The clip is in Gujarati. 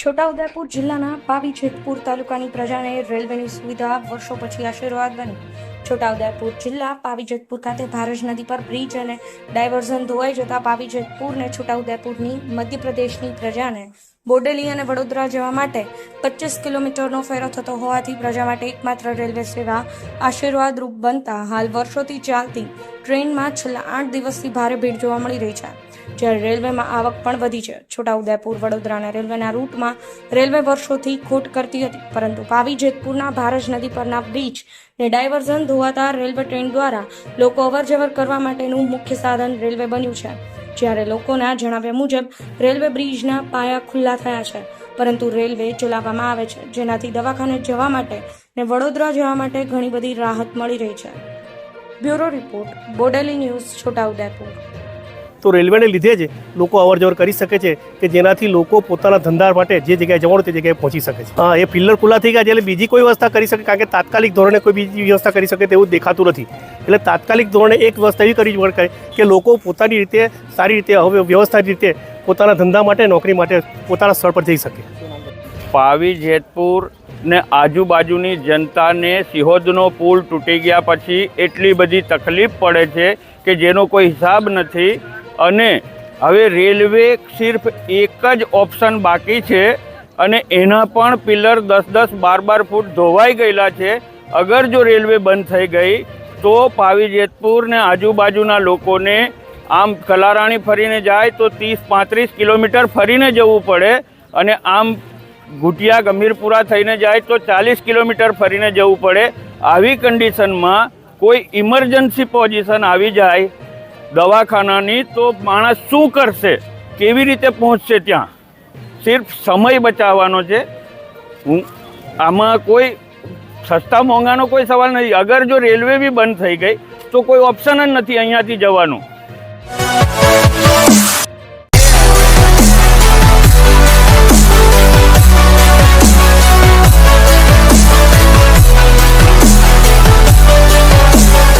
છોટાઉદેપુર જિલ્લાના પાવી જેતપુર તાલુકાની પ્રજાને રેલવેની સુવિધા વર્ષો પછી આશીર્વાદ બની. છોટાઉદેપુર જિલ્લા પાવી જેતપુર ખાતે ભારજ નદી પર બ્રિજ અને ડાયવર્ઝન ધોવાઈ જતા પાવી જેતપુરને છોટાઉદેપુરની મધ્યપ્રદેશની પ્રજાને બોડેલી અને વડોદરા જવા માટે પચીસ કિલોમીટરનો ફેરો થતો હોવાથી પ્રજા માટે એકમાત્ર રેલવે સેવા આશીર્વાદરૂપ બનતા હાલ વર્ષોથી ચાલતી ટ્રેનમાં છેલ્લા આઠ દિવસથી ભારે ભીડ જોવા મળી રહી છે. જ્યારે રેલવેમાં આવક પણ વધી છે. છોટાઉદેપુર વડોદરાના રેલવેના રૂટમાં રેલવે વર્ષોથી ખોટ કરતી હતી. પરંતુ પાવી જેતપુરના ભારજ નદી પરના બ્રિજ ને ડાયવર્ઝન ધોવાતા રેલવે ટ્રેન દ્વારા લોકો અવરજવર કરવા માટેનું મુખ્ય સાધન રેલવે બન્યું છે. જ્યારે લોકોના જણાવ્યા મુજબ, રેલવે બ્રિજના પાયા ખુલ્લા થયા છે, પરંતુ રેલવે ચલાવવામાં આવે છે, જેનાથી દવાખાને જવા માટે ને વડોદરા જવા માટે ઘણી બધી રાહત મળી રહી છે. Bureau report, Bodeli news Chhota Udepur તો રેલવેને લીધે જ લોકો અવરજવર કરી શકે છે કે જેનાથી લોકો પોતાના ધંધા માટે જે જગ્યાએ જવાનું તે જગ્યાએ પહોંચી શકે છે. હા, એ પિલ્લર ખુલ્લા થઈ ગયા એટલે બીજી કોઈ વ્યવસ્થા કરી શકે કારણ કે તાત્કાલિક ધોરણે કોઈ બીજી વ્યવસ્થા કરી શકે તેવું દેખાતું નથી. એટલે તાત્કાલિક ધોરણે એક વ્યવસ્થા એવી કરવી પડે કે લોકો પોતાની રીતે સારી રીતે હવે વ્યવસ્થિત રીતે પોતાના ધંધા માટે, નોકરી માટે પોતાના સ્થળ પર જઈ શકે. પાવી, જેતપુર ને આજુબાજુની જનતાને સિહોદનો પુલ તૂટી ગયા પછી એટલી બધી તકલીફ પડે છે કે જેનો કોઈ હિસાબ નથી. અને હવે રેલવે સિર્ફ એક જ ઓપ્શન બાકી છે અને એના પણ પિલર દસ દસ બાર બાર ફૂટ ધોવાઈ ગયેલા છે. અગર જો રેલવે બંધ થઈ ગઈ, તો પાવી ને આજુબાજુના લોકોને આમ કલારાણી ફરીને જાય તો ત્રીસ પાંત્રીસ કિલોમીટર ફરીને જવું પડે અને આમ ગુટિયા ગંભીરપુરા થઈને જાય તો ચાલીસ કિલોમીટર ફરીને જવું પડે. આવી કન્ડિશનમાં કોઈ ઇમરજન્સી પોઝિશન આવી જાય દવાખાનાની તો માણસ શું કરશે? કેવી રીતે પહોંચશે ત્યાં? સિર્ફ સમય બચાવવાનો છે. હું આમાં કોઈ સસ્તા મોંઘાનો કોઈ સવાલ નથી. અગર જો રેલવે બી બંધ થઈ ગઈ, તો કોઈ ઓપ્શન જ નથી અહીંયાથી જવાનું.